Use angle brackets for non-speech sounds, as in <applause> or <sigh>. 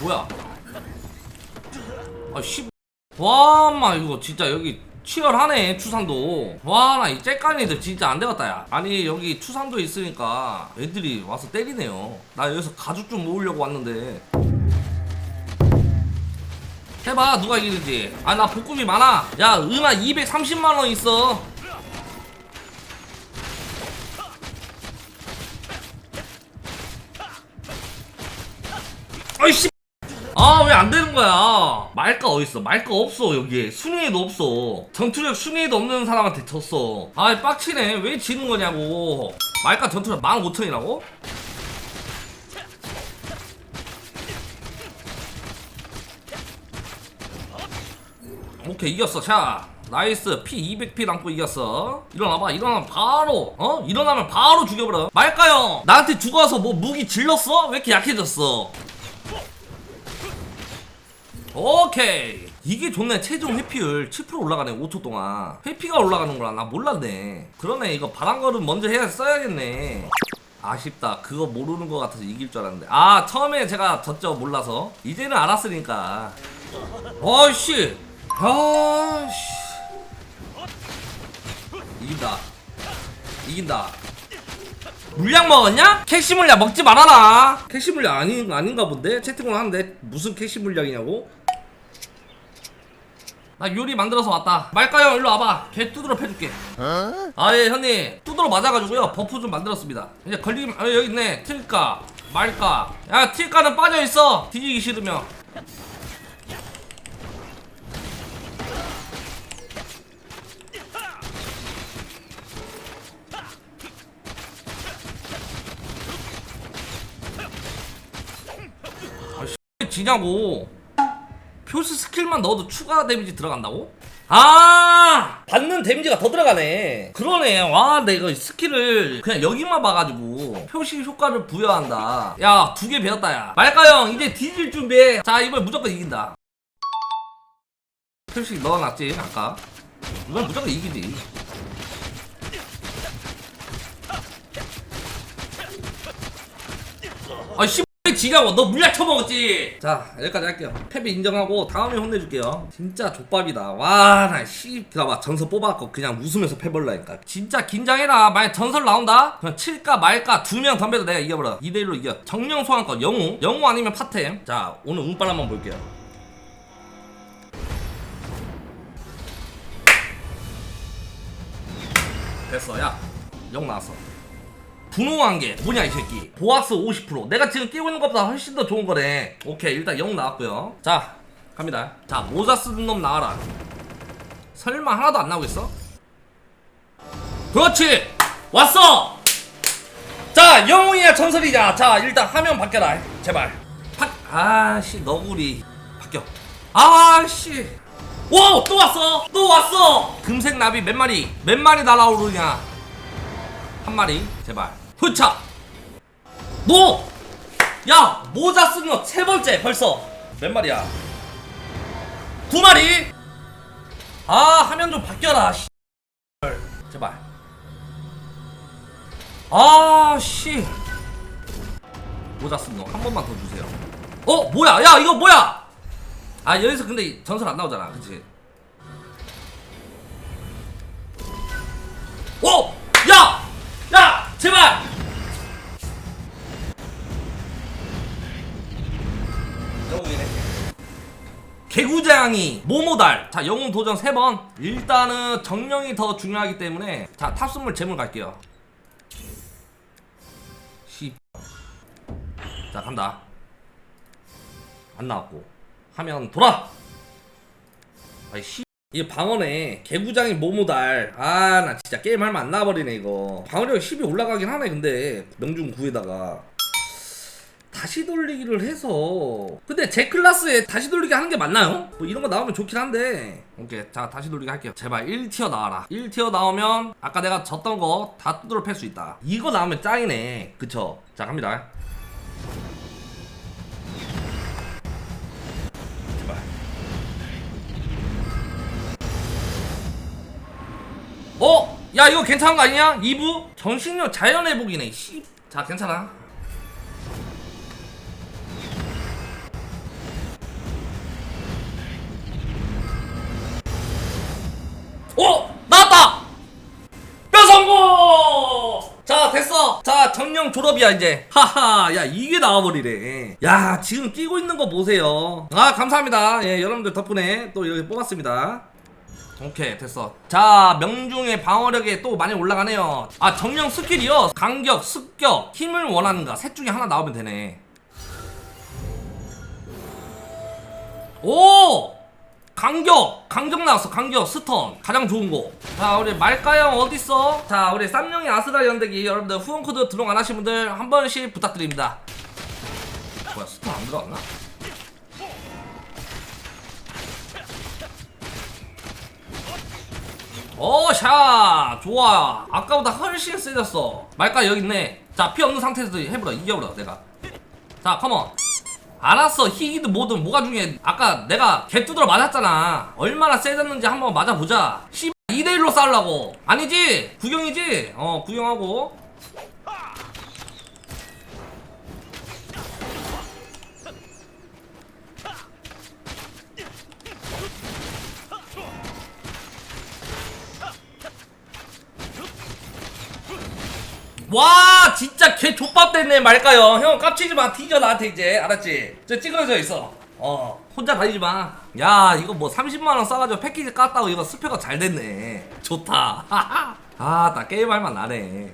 뭐야? 아, 씨. 와, 마, 이거 진짜 여기 치열하네, 추산도. 와, 나 이 째까니들 진짜 안 되겠다, 야. 아니, 여기 추산도 있으니까 애들이 와서 때리네요. 나 여기서 가죽 좀 모으려고 왔는데. 해봐, 누가 이기는지. 아, 나 복금이 많아. 야, 은하 230만원 있어. 아이씨. 아 왜 안 되는 거야? 말가 어딨어? 말가 없어 여기에. 순위에도 없어. 전투력 순위에도 없는 사람한테 졌어. 아 빡치네. 왜 지는 거냐고. 말가 전투력 15,000이라고? 오케이 이겼어. 자 나이스. 피 200피 남고 이겼어. 일어나봐. 일어나면 바로 어? 일어나면 바로 죽여버려. 말까요! 나한테 죽어서 뭐 무기 질렀어? 왜 이렇게 약해졌어 오케이. 이게 좋네 최종 회피율 7% 올라가네 5초 동안. 회피가 올라가는구나 나 몰랐네. 그러네 이거 바람걸음 먼저 해야 써야겠네. 아쉽다. 그거 모르는 것 같아서 이길 줄 알았는데. 아 처음에 제가 졌죠 몰라서. 이제는 알았으니까. 어이씨. 아씨. 이긴다. 이긴다. 물약 먹었냐? 캐시 물약 먹지 말아라. 캐시 물약 아닌 아닌가 본데? 채팅을 하는데 무슨 캐시 물약이냐고? 나 요리 만들어서 왔다. 말까요? 일로 와봐. 개 두드러 패줄게. 아예 형님 두드러 맞아가지고요 버프 좀 만들었습니다. 이제 걸리기 아 여기 있네. 틸까 말까. 야 틸까는 빠져 있어. 뒤지기 싫으면. 왜 지냐고 표시 스킬만 넣어도 추가 데미지 들어간다고? 아! 받는 데미지가 더 들어가네. 그러네. 와 내가 스킬을 그냥 여기만 봐가지고 표시 효과를 부여한다. 야 두 개 배웠다 야. 말까형? 이제 뒤질 준비해. 자 이번 무조건 이긴다. 표시 넣어놨지 아까? 이건 무조건 이기지. 아씨 지냐고 너 물약 처먹었지? 자 여기까지 할게요. 패배 인정하고 다음에 혼내줄게요. 진짜 족밥이다. 와나씨 봐봐. 전설 뽑아갖고 그냥 웃으면서 패벌라니까. 진짜 긴장해라. 만약 전설 나온다? 그냥 칠까 말까 두 명 덤벼도 내가 이겨버려. 2대 1로 이겨. 정령 소환권. 영웅. 영웅 아니면 파템. 자 오늘 운빨 한번 볼게요. 됐어. 야 영 나왔어 분홍한 게 뭐냐 이 새끼. 보아스 50% 내가 지금 끼고 있는 것보다 훨씬 더 좋은 거네. 오케이 일단 0 나왔고요. 자 갑니다. 자 모자 쓰는 놈 나와라. 설마 하나도 안 나오겠어? 그렇지! 왔어! 자 영웅이야 전설이냐 자 일단 화면 바뀌어라. 제발. 팍! 아씨 너구리. 바뀌어. 아씨! 와또 왔어! 또 왔어! 금색 나비 몇 마리? 몇 마리 날아오르냐? 한 마리? 제발 후차 너! 야 모자 쓰는 거세 번째 벌써 몇 마리야 두 마리 아 화면 좀 바뀌어라 씨. 제발 아씨 모자 쓰는 거한 번만 더 주세요 어 뭐야 야 이거 뭐야 아 여기서 근데 전설 안 나오잖아 그치 오! 야! 야! 제발! 개구장이 모모달. 자 영웅 도전 3번. 일단은 정령이 더 중요하기 때문에 자 탑승물 재물 갈게요. 씨. 자 간다. 안 나왔고. 하면 돌아! 아이 씨. 이게 방어네. 개구장이 모모달. 아 나 진짜 게임 할만 안 나와버리네 이거. 방어력이 10이 올라가긴 하네 근데. 명중 9에다가 다시 돌리기를 해서 근데 제 클래스에 다시 돌리기 하는 게 맞나요? 뭐 이런 거 나오면 좋긴 한데 오케이 자 다시 돌리기 할게요 제발 1티어 나와라 1티어 나오면 아까 내가 졌던 거다 두드러 팰 수 있다 이거 나오면 짱이네 그쵸 자 갑니다 제발 어? 야 이거 괜찮은 거 아니냐? 2부? 정신력 자연회복이네 씨. 자 괜찮아 졸업이야 이제. 하하 야 이게 나와버리네. 야 지금 끼고 있는 거 보세요. 아 감사합니다. 예 여러분들 덕분에 또 여기 뽑았습니다. 오케이 됐어. 자 명중의 방어력이 또 많이 올라가네요. 아 정령 스킬이요? 강격 습격 힘을 원하는가 셋 중에 하나 나오면 되네. 오 강격 강격 나왔어 강격 스턴. 가장 좋은 거 자 우리 말가형 어딨어? 자 우리 쌈용이 아스라 연대기. 여러분들 후원 코드 등록 안 하신 분들 한 번씩 부탁드립니다. 뭐야 스턴 안 들어갔나? 오 샤! 좋아. 아까보다 훨씬 세졌어. 말까 여기 있네. 자 피 없는 상태에서 해보라. 이겨보라 내가. 자 컴온 알았어. 희기든 뭐든 뭐가 중요해. 아까 내가 개 두드러 맞았잖아. 얼마나 세졌는지 한번 맞아보자. 씨 2대1로 싸우려고. 아니지? 구경이지? 어 구경하고 와 진짜 개 족밥 됐네 말까요? 형 깝치지 마. 뒤져 나한테 이제. 알았지? 저 찌그러져 있어. 어 혼자 다니지 마야 이거 뭐 30만원 써가지고 패키지 깠다고 이거 스펙가 잘 됐네. 좋다. <laughs> 아나 게임할 만 나네